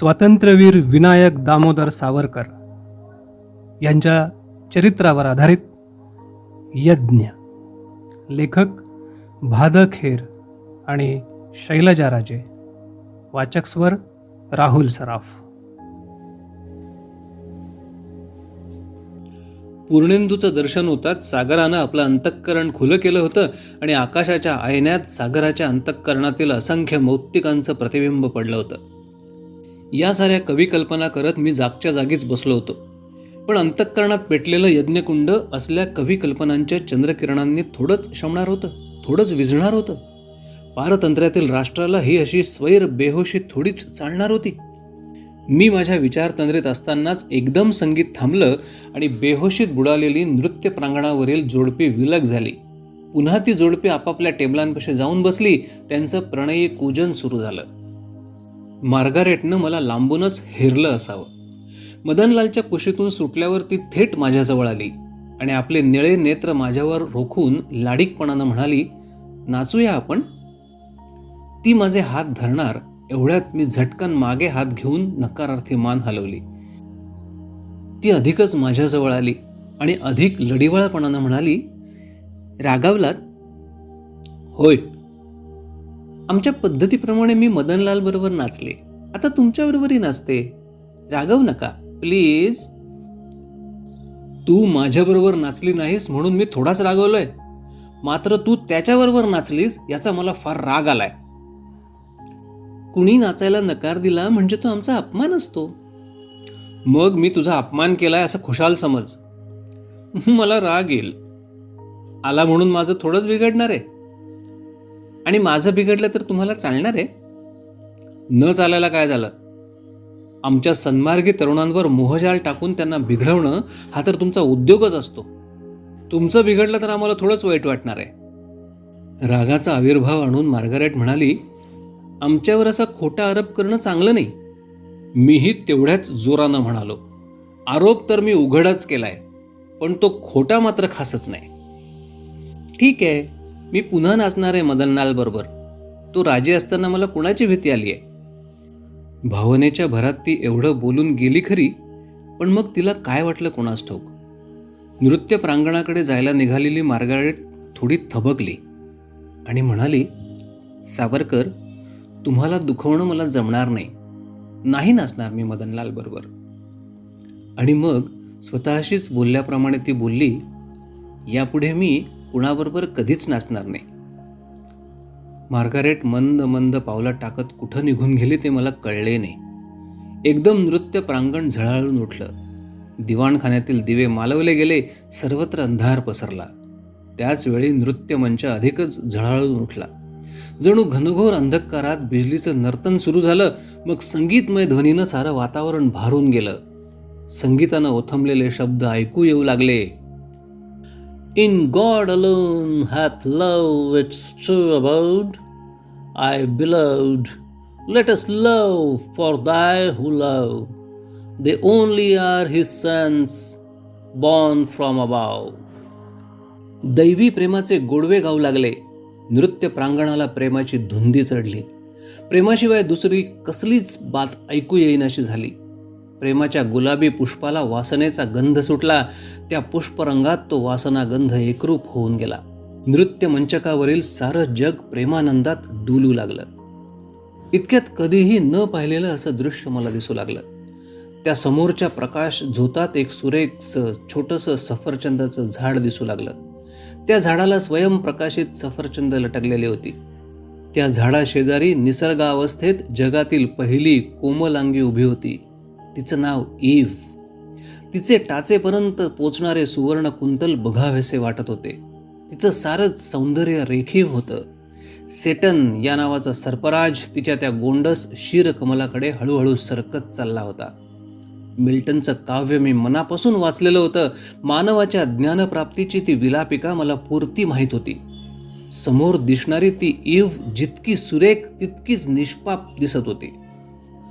स्वातंत्र्यवीर विनायक दामोदर सावरकर यांच्या चरित्रावर आधारित यज्ञ. लेखक भादखेर आणि शैलजा राजे. वाचक स्वर राहुल सराफ. पूर्णेंदूचं दर्शन होताच सागरानं आपलं अंतःकरण खुलं केलं होतं आणि आकाशाच्या आयन्यात सागराच्या अंतःकरणातील असंख्य मौक्तिकांचं प्रतिबिंब पडलं होतं. या साऱ्या कविकल्पना करत मी जागच्या जागीच बसलो होतो. पण अंतःकरणात पेटलेलं यज्ञकुंड असल्या कविकल्पनांच्या चंद्रकिरणांनी थोडंच शमणार होतं थोडंच विझणार होतं. पारतंत्र्यातील राष्ट्राला ही अशी स्वैर बेहोशी थोडीच चालणार होती. मी माझ्या विचारतंद्रेत असतानाच एकदम संगीत थांबलं आणि बेहोशीत बुडालेली नृत्य प्रांगणावरील जोडपी विलग झाली. पुन्हा ती जोडपी आपापल्या टेबलांपाशी जाऊन बसली त्यांचं प्रणयी कूजन सुरू झालं. मार्गारेटनं मला लांबूनच हिरलं असावं. मदनलालच्या कुशीतून सुटल्यावर ती थेट माझ्याजवळ आली आणि आपले निळे नेत्र माझ्यावर रोखून लाडीकपणानं म्हणाली नाचूया आपण. ती माझे हात धरणार एवढ्यात मी झटकन मागे हात घेऊन नकारार्थी मान हलवली. ती अधिकच माझ्याजवळ आली आणि अधिक लढिवाळपणानं म्हणाली रागावलात? होय. आमच्या पद्धतीप्रमाणे मी मदनलाल बरोबर नाचले. आता तुमच्याबरोबरही नाचते. रागव नका. प्लीज तू माझ्याबरोबर नाचली नाहीस म्हणून मी थोडाच रागवलोय. मात्र तू त्याच्याबरोबर नाचलीस याचा मला फार राग आलाय. कुणी नाचायला नकार दिला म्हणजे तो आमचा अपमान असतो. मग मी तुझा अपमान केलाय असं खुशाल समज. मला राग येईल. आला म्हणून माझं थोडंच बिघडणार आहे. आणि माझं बिघडलं तर तुम्हाला चालणार आहे? न चालायला काय झालं? आमच्या सन्मार्गी तरुणांवर मोहजाल टाकून त्यांना बिघडवणं हा तर तुमचा उद्योगच असतो. तुमचं बिघडलं तर आम्हाला थोडंच वाईट वाटणार आहे. रागाचा आविर्भाव आणून मार्गारेट म्हणाली आमच्यावर असा खोटा आरोप करणं चांगलं नाही. मीही तेवढ्याच जोरानं म्हणालो आरोप तर मी उघडच केलाय पण तो खोटा मात्र खासच नाही. ठीक आहे. मी पुन्हा नाचणार आहे मदनलाल बरोबर. तो राजे असताना मला कुणाची भीती आली आहे भावनेच्या भरात ती एवढं बोलून गेली खरी पण मग तिला काय वाटलं कोणास ठाऊक? नृत्य प्रांगणाकडे जायला निघालेली मार्गारेट थोडी थबकली आणि म्हणाली सावरकर तुम्हाला दुखवणं मला जमणार नाही. नाही नाचणार मी मदनलाल बरोबर. आणि मग स्वतःशीच बोलल्याप्रमाणे ती बोलली यापुढे मी कुणाबरोबर कधीच नाचणार नाही. मार्गारेट मंद मंद पावला टाकत कुठं निघून गेली ते मला कळले नाही. एकदम नृत्य प्रांगण झळाळून उठलं. दिवाणखान्यातील दिवे मालवले गेले सर्वत्र अंधार पसरला. त्याचवेळी नृत्य मंच अधिकच झळाळून उठला. जणू घनघोर अंधकारात बिजलीचं नर्तन सुरू झालं मग संगीतमय ध्वनीनं सारं वातावरण भारून गेलं. संगीतानं ओथंबलेले शब्द ऐकू येऊ लागले. In God alone hath love its true abode. I beloved, let us love for thy who love. They only are his sons, born from above. दैवी प्रेमाचे गोडवे गाऊ लागले नृत्य प्रांगणाला प्रेमाची धुंदी चढली प्रेमाशिवाय दुसरी कसलीच बात ऐकू येईनाशी झाली प्रेमाच्या गुलाबी पुष्पाला वासनेचा गंध सुटला. त्या पुष्परंगात तो वासना गंध एकरूप होऊन गेला. नृत्य मंचकावरील सारं जग प्रेमानंदात डुलू लागलं. इतक्यात कधीही न पाहिलेलं असं दृश्य मला दिसू लागलं. त्या समोरच्या प्रकाश झोतात एक सुरेखचं छोटंसं सफरचंदाचं झाड दिसू लागलं. त्या झाडाला स्वयंप्रकाशित सफरचंद लटकलेली होती. त्या झाडाशेजारी निसर्गावस्थेत जगातील पहिली कोमलांगी उभी होती. तिचं नाव ईव. तिचे टाचेपर्यंत पोचणारे सुवर्ण कुंतल बघावेसे वाटत होते. तिचं सारंच सौंदर्य रेखीव होतं. सेटन या नावाचा सर्पराज तिच्या त्या गोंडस शिरकमलाकडे हळूहळू सरकत चालला होता. मिल्टनचं काव्य मी मनापासून वाचलेलं होतं. मानवाच्या ज्ञानप्राप्तीची ती विलापिका मला पुरती माहीत होती. समोर दिसणारी ती ईव जितकी सुरेख तितकीच निष्पाप दिसत होती.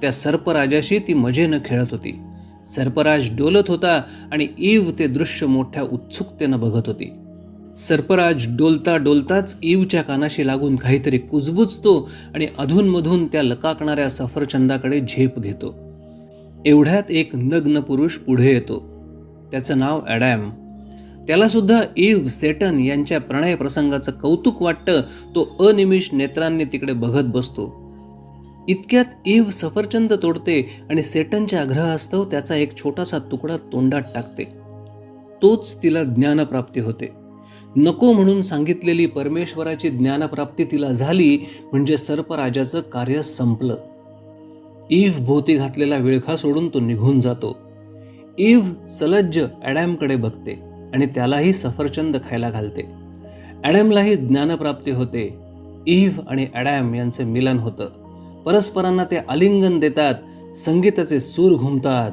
त्या सर्पराजाशी ती मजेनं खेळत होती. सर्पराज डोलत होता आणि ईव ते दृश्य मोठ्या उत्सुकतेनं बघत होती. सर्पराज डोलता डोलताच ईवच्या कानाशी लागून काहीतरी कुजबुजतो आणि अधूनमधून त्या लकाकणाऱ्या सफरचंदाकडे झेप घेतो. एवढ्यात एक नग्न पुरुष पुढे येतो. त्याचं नाव ॲडॅम. त्यालासुद्धा ईव सेटन यांच्या प्रणय प्रसंगाचं कौतुक वाटतं तो अनिमिष नेत्रांनी तिकडे बघत बसतो. इतक्यात ईव सफरचंद तोडते आणि सेटनच्या आग्रहास्तव त्याचा एक छोटासा तुकडा तोंडात टाकते. तोच तिला ज्ञानप्राप्ती होते. नको म्हणून सांगितलेली परमेश्वराची ज्ञानप्राप्ती तिला झाली म्हणजे सर्पराजाचं कार्य संपलं. ईव भोवती घातलेला विळखा सोडून तो निघून जातो. ईव सलज्ज ॲडॅमकडे बघते आणि त्यालाही सफरचंद खायला घालते. ॲडॅमलाही ज्ञानप्राप्ती होते. ईव्ह आणि ॲडॅम यांचे मिलन होतं. परस्परांना ते आलिंगन देतात संगीताचे सूर घुमतात.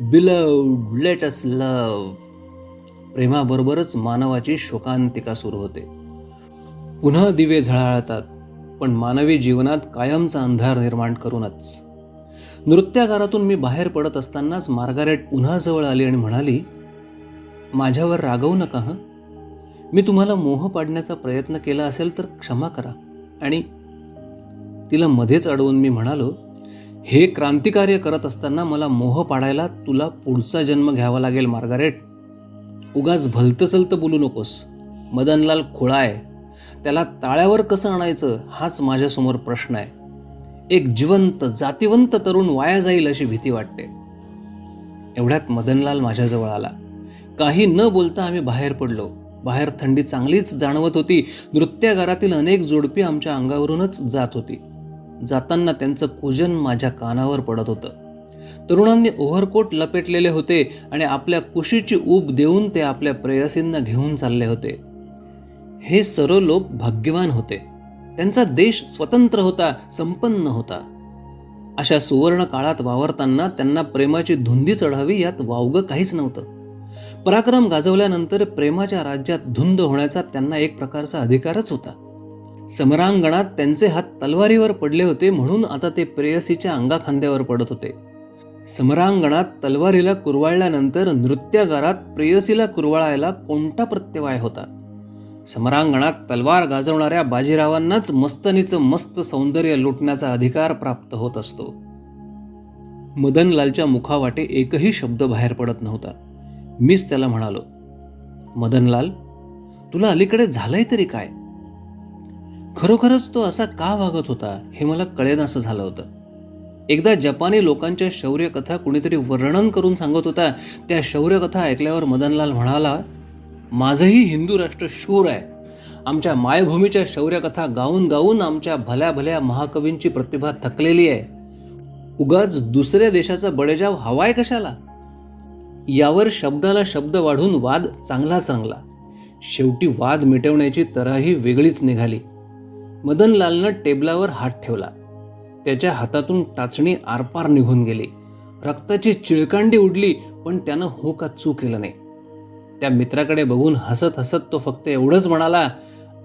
बिलव लेट अस लव प्रेमाबरोबरच मानवाची शोकांतिका सुरू होते. पुन्हा दिवे झळाळतात पण मानवी जीवनात कायमचा अंधार निर्माण करूनच. नृत्यागारातून मी बाहेर पडत असतानाच मार्गारेट पुन्हा जवळ आली आणि म्हणाली माझ्यावर रागवू नका हं? मी तुम्हाला मोह पाडण्याचा प्रयत्न केला असेल तर क्षमा करा आणि तिला मध्येच अडवून मी म्हणालो हे क्रांतिकार्य करत असताना मला मोह पाडायला तुला पुढचा जन्म घ्यावा लागेल मार्गारेट. उगाच भलतं बोलू नकोस. मदनलाल खोळा आहे त्याला ताळ्यावर कसं आणायचं हाच माझ्यासमोर प्रश्न आहे. एक जिवंत जातिवंत तरुण वाया जाईल अशी भीती वाटते. एवढ्यात मदनलाल माझ्याजवळ आला. काही न बोलता आम्ही बाहेर पडलो. बाहेर थंडी चांगलीच जाणवत होती. नृत्यागारातील अनेक जोडपी आमच्या अंगावरूनच जात होती. जाताना त्यांचं कुजन माझ्या कानावर पडत होतं. तरुणांनी ओव्हरकोट लपेटलेले होते आणि आपल्या कुशीची ऊब देऊन ते आपल्या प्रेयसींना घेऊन चालले होते. हे सर्व लोक भाग्यवान होते. त्यांचा देश स्वतंत्र होता संपन्न होता. अशा सुवर्ण काळात वावरताना त्यांना प्रेमाची धुंदी चढावी यात वावगं काहीच नव्हतं. पराक्रम गाजवल्यानंतर प्रेमाच्या राज्यात धुंद होण्याचा त्यांना एक प्रकारचा अधिकारच होता. समरांगणात त्यांचे हात तलवारीवर पडले होते म्हणून आता ते प्रेयसीच्या अंगाखांद्यावर पडत होते. समरांगणात तलवारीला कुरवाळल्यानंतर नृत्यागारात प्रेयसीला कुरवाळायला कोणता प्रत्यवाय होता? समरांगणात तलवार गाजवणाऱ्या बाजीरावांनाच मस्तनीचं मस्त सौंदर्य लुटण्याचा अधिकार प्राप्त होत असतो. मदनलालच्या मुखावाटे एकही शब्द बाहेर पडत नव्हता. मीच त्याला म्हणालो मदनलाल तुला अलीकडे झालंय तरी काय? खरोखरच तो असा का वागत होता हे मला कळेनासं झालं होतं. एकदा जपानी लोकांच्या शौर्यकथा कुणीतरी वर्णन करून सांगत होता त्या शौर्यकथा ऐकल्यावर मदनलाल म्हणाला माझंही हिंदू राष्ट्र शूर आहे. आमच्या मायभूमीच्या शौर्यकथा गाऊन गाऊन आमच्या भल्या भल्या महाकवींची प्रतिभा थकलेली आहे. उगाच दुसऱ्या देशाचा बडेजाव हवाय कशाला? यावर शब्दाला शब्द वाढून वाद चांगला चांगला. शेवटी वाद मिटवण्याची तराही वेगळीच निघाली. मदनलालनं टेबलावर हात ठेवला. त्याच्या हातातून टाचणी आरपार निघून गेली. रक्ताची चिळकांडी उडली पण त्यानं हो का चू केलं नाही. त्या मित्राकडे बघून हसत हसत तो फक्त एवढंच म्हणाला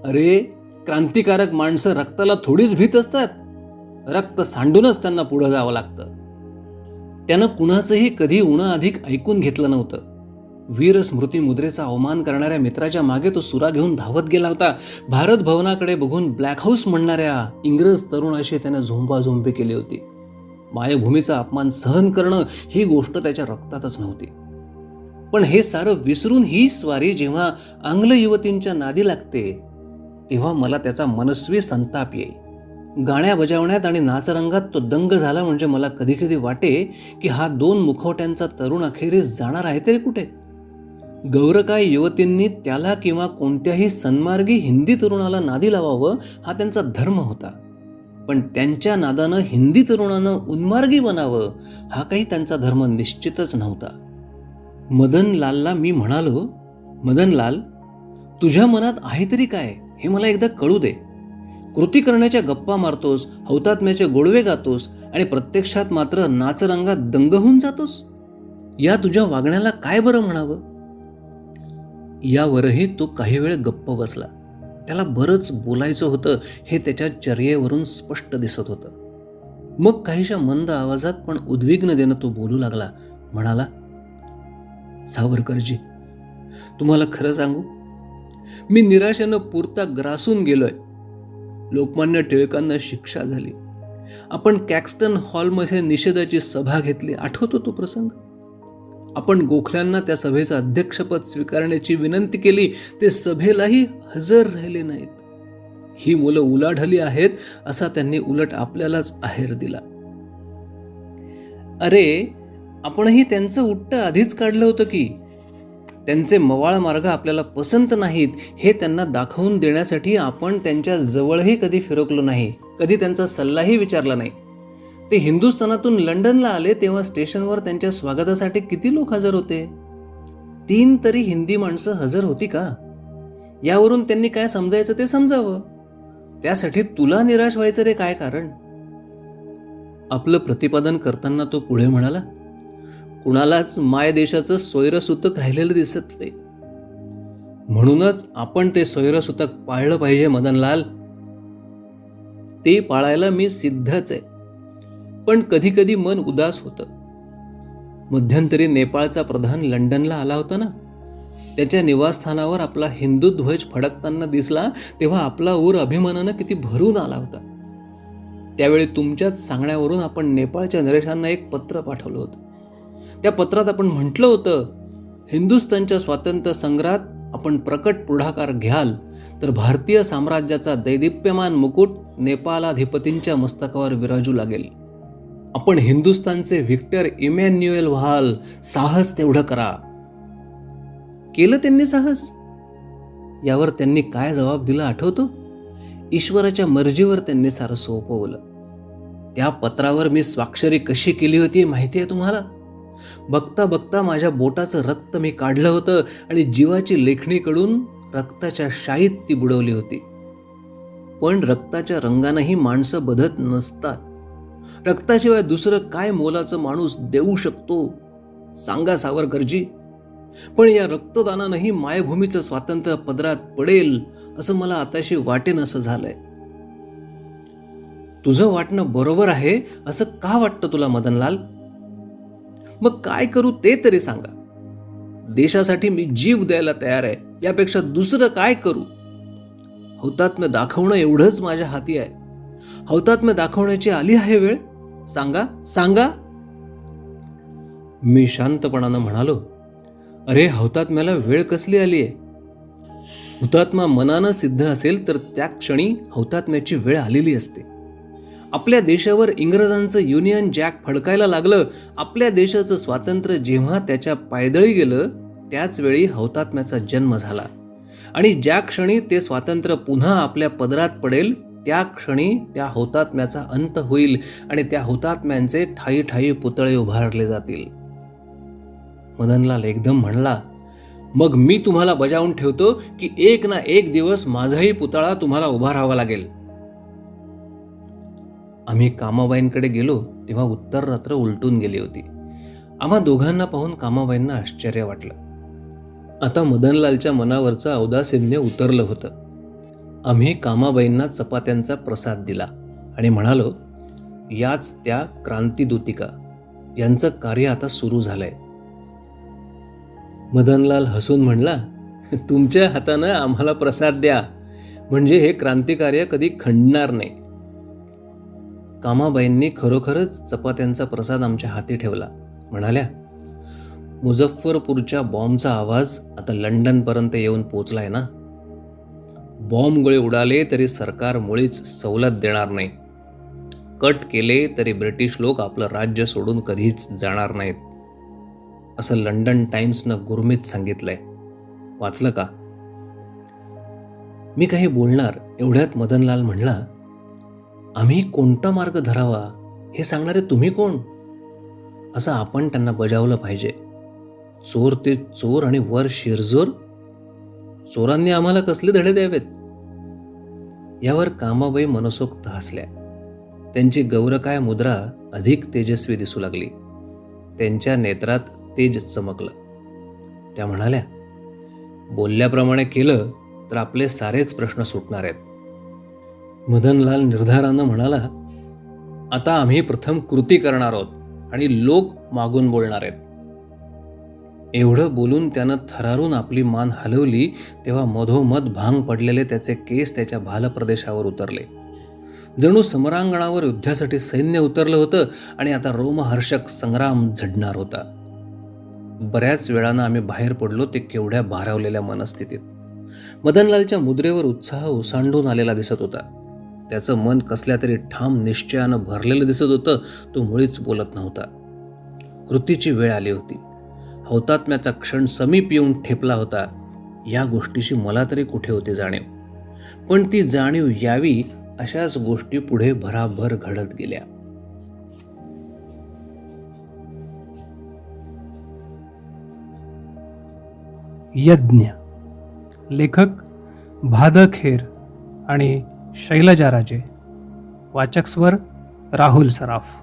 अरे क्रांतिकारक माणसं रक्ताला थोडीच भीत असतात. रक्त सांडूनच त्यांना पुढं जावं लागतं. त्यानं कुणाचंही कधी उणं अधिक ऐकून घेतलं नव्हतं. वीर स्मृती मुद्रेचा अवमान करणाऱ्या मित्राच्या मागे तो सुरा घेऊन धावत गेला होता. भारत भवनाकडे बघून ब्लॅक हाऊस म्हणणाऱ्या इंग्रज तरुणाशी त्यानं झोंबाझोंबी केली होती. मायभूमीचा अपमान सहन करणं ही गोष्ट त्याच्या रक्तातच नव्हती. पण हे सारं विसरून ही स्वारी जेव्हा आंग्ल युवतींच्या नादी लागते तेव्हा मला त्याचा मनस्वी संताप येईल. गाण्या बजावण्यात आणि नाचरंगात तो दंग झाला म्हणजे मला कधी कधी वाटे की हा दोन मुखवट्यांचा तरुण अखेरीस जाणार आहे तरी कुठे? गौरकाय युवतींनी त्याला किंवा कोणत्याही सन्मार्गी हिंदी तरुणाला नादी लावावं हा त्यांचा धर्म होता. पण त्यांच्या नादानं हिंदी तरुणानं उन्मार्गी बनावं हा काही त्यांचा धर्म निश्चितच नव्हता. मदनलालला मी म्हणालो मदनलाल तुझ्या मनात आहे तरी काय? हे मला एकदा कळू दे. कृती करण्याच्या गप्पा मारतोस हौतात्म्याचे गोडवे गातोस आणि प्रत्यक्षात मात्र नाचरंगात दंग होऊन जातोस? या तुझ्या वागण्याला काय बरं म्हणावं? यावरही तो काही वेळ गप्प बसला. त्याला बरंच बोलायचं होतं हे त्याच्या चर्येवरून स्पष्ट दिसत होतं. मग काहीशा मंद आवाजात पण उद्विग्न देणं तो बोलू लागला. म्हणाला सावरकरजी तुम्हाला खरं सांगू? मी निराशेनं पुरता ग्रासून गेलोय. लोकमान्य टिळकांना शिक्षा झाली. आपण कॅक्स्टन हॉलमध्ये निषेधाची सभा घेतली. आठवतो तो प्रसंग? आपण गोखल्यांना त्या सभेचं अध्यक्षपद स्वीकारण्याची विनंती केली ते सभेलाही हजर राहिले नाहीत. ही मुलं उलाढली आहेत असा त्यांनी उलट आपल्यालाच आहेर दिला. अरे आपणही त्यांचं उट्ट आधीच काढलं होतं की? त्यांचे मवाळ मार्ग आपल्याला पसंत नाहीत हे त्यांना दाखवून देण्यासाठी आपण त्यांच्या जवळही कधी फिरकलो नाही कधी त्यांचा सल्लाही विचारला नाही. ते हिंदुस्थानातून लंडनला आले तेव्हा स्टेशनवर त्यांच्या स्वागतासाठी किती लोक हजर होते? तीन तरी हिंदी माणसं हजर होती का? यावरून त्यांनी काय समजायचं ते समजावं. त्यासाठी तुला निराश व्हायचं रे काय कारण? आपलं प्रतिपादन करताना तो पुढे म्हणाला कुणालाच माय देशाचं राहिलेलं दिसत नाही. म्हणूनच आपण ते स्वैरसूतक पाळलं पाहिजे मदनलाल. ते पाळायला मी सिद्धच आहे. पण कधीकधी मन उदास होतं. मध्यंतरी नेपाळचा प्रधान लंडनला आला होता ना? त्याच्या निवासस्थानावर आपला हिंदू ध्वज फडकताना दिसला तेव्हा आपला ऊर अभिमानानं किती भरून आला होता. त्यावेळी तुमच्याच सांगण्यावरून आपण नेपाळच्या नरेशांना एक पत्र पाठवलं होतं. त्या पत्रात आपण म्हटलं होतं हिंदुस्थानच्या स्वातंत्र्य संग्रात आपण प्रकट पुढाकार घ्याल तर भारतीय साम्राज्याचा दैदिप्यमान मुकुट नेपालाधिपतींच्या मस्तकावर विराजू लागेल. आपण हिंदुस्थानचे व्हिक्टर इमॅन्युएल व्हाल साहस तेवढं करा. केलं त्यांनी साहस? यावर त्यांनी काय जबाब दिला आठवतो? ईश्वराच्या मर्जीवर त्यांनी सारं सोपवलं. त्या पत्रावर मी स्वाक्षरी कशी केली होती माहिती आहे तुम्हाला? बघता बघता माझ्या बोटाचं रक्त मी काढलं होतं आणि जीवाची लेखणीकडून रक्ताच्या शाईत ती बुडवली होती. पण रक्ताच्या रंगानंही माणसं बदत नसतात. रक्ताशिवाय दुसरं काय मोलाचं माणूस देऊ शकतो? सांगा सावरकरजी. पण या रक्तदानानंही मायभूमीचं स्वातंत्र्य पदरात पडेल असं मला आताशी वाटेन असं झालंय. तुझं वाटणं बरोबर आहे असं का वाटतं तुला मदनलाल? मग काय करू ते तरी सांगा. देशासाठी मी जीव द्यायला तयार आहे यापेक्षा दुसरं काय करू? हौतात्म्य दाखवणं एवढंच माझ्या हाती आहे. हौतात्म्य दाखवण्याची आली आहे वेळ? सांगा सांगा. मी शांतपणानं म्हणालो अरे हौतात्म्याला वेळ कसली आली आहे? हुतात्मा मनानं सिद्ध असेल तर त्या क्षणी हौतात्म्याची वेळ आलेली असते. आपल्या देशावर इंग्रजांचं युनियन जॅक फडकायला लागलं आपल्या देशाचं स्वातंत्र्य जेव्हा त्याच्या पायदळी गेलं त्याच वेळी हौतात्म्याचा जन्म झाला. आणि ज्या क्षणी ते स्वातंत्र्य पुन्हा आपल्या पदरात पडेल त्या क्षणी त्या हौतात्म्याचा अंत होईल आणि त्या हुतात्म्यांचे ठाई ठाई पुतळे उभारले जातील. मदनलाल एकदम म्हणला मग मी तुम्हाला बजावून ठेवतो की एक ना एक दिवस माझाही पुतळा तुम्हाला उभा राहावा लागेल. आम्ही कामाबाईंकडे गेलो तेव्हा उत्तर रात्र उलटून गेली होती. आम्हा दोघांना पाहून कामाबाईंना आश्चर्य वाटलं. आता मदनलालच्या मनावरचं औदासिन्य उतरलं होतं. आम्ही कामाबाईंना चपात्यांचा प्रसाद दिला आणि म्हणालो याच त्या क्रांतीदूतिका यांचं कार्य आता सुरू झालंय. मदनलाल हसून म्हणला तुमच्या हातानं आम्हाला प्रसाद द्या म्हणजे हे क्रांतिकार्य कधी खंडणार नाही. कामाबाईंनी खरोखरच चपात्यांचा प्रसाद आमच्या हाती ठेवला. म्हणाल्या मुझफ्फरपूरच्या बॉम्बचा आवाज आता लंडनपर्यंत येऊन पोचलाय ना? बॉम्ब गोळे उडाले तरी सरकार मुळीच सवलत देणार नाही. कट केले तरी ब्रिटिश लोक आपलं राज्य सोडून कधीच जाणार नाहीत. असं लंडन टाइम्सनं गुरमीत सांगितलंय. वाचलं का? मी काही बोलणार एवढ्यात मदनलाल म्हणला आम्ही कोणता मार्ग धरावा? हे सांगणारे तुम्ही कोण? असं आपण त्यांना बजावलं पाहिजे. चोर ते चोर आणि वर शिरजोर चोरांनी आम्हाला कसले धडे द्यावेत? यावर कामाबाई मनसोक्त हसल्या. त्यांची गौरकाय मुद्रा अधिक तेजस्वी दिसू लागली. त्यांच्या नेत्रात तेज चमकलं. त्या म्हणाल्या बोलल्याप्रमाणे केलं तर आपले सारेच प्रश्न सुटणार आहेत. मदनलाल निर्धारानं म्हणाला आता आम्ही प्रथम कृती करणार आहोत आणि लोक मागून बोलणार आहेत. एवढं बोलून त्यानं थरारून आपली मान हलवली तेव्हा मधोमध भांग पडलेले त्याचे केस त्याच्या भालप्रदेशावर उतरले. जणू समरांगणावर युद्धासाठी सैन्य उतरलं होतं आणि आता रोमहर्षक संग्राम झडणार होता. बऱ्याच वेळानं आम्ही बाहेर पडलो ते केवढ्या भारावलेल्या मनस्थितीत. मदनलालच्या मुद्रेवर उत्साह ओसांडून आलेला दिसत होता. त्याचं मन कसल्या तरी ठाम निश्चयानं भरलेलं दिसत होतं तो मुळीच बोलत नव्हता. कृतीची वेळ आली होती. हौतात्म्याचा क्षण समीप येऊन ठेपला होता. या गोष्टीशी मला तरी कुठे होती जाणीव? पण ती जाणीव यावी अशाच गोष्टी पुढे भराभर घडत गेल्या. यज्ञ. लेखक भादखेर आणि शैलजाराजे वाचक स्वर राहुल सराफ.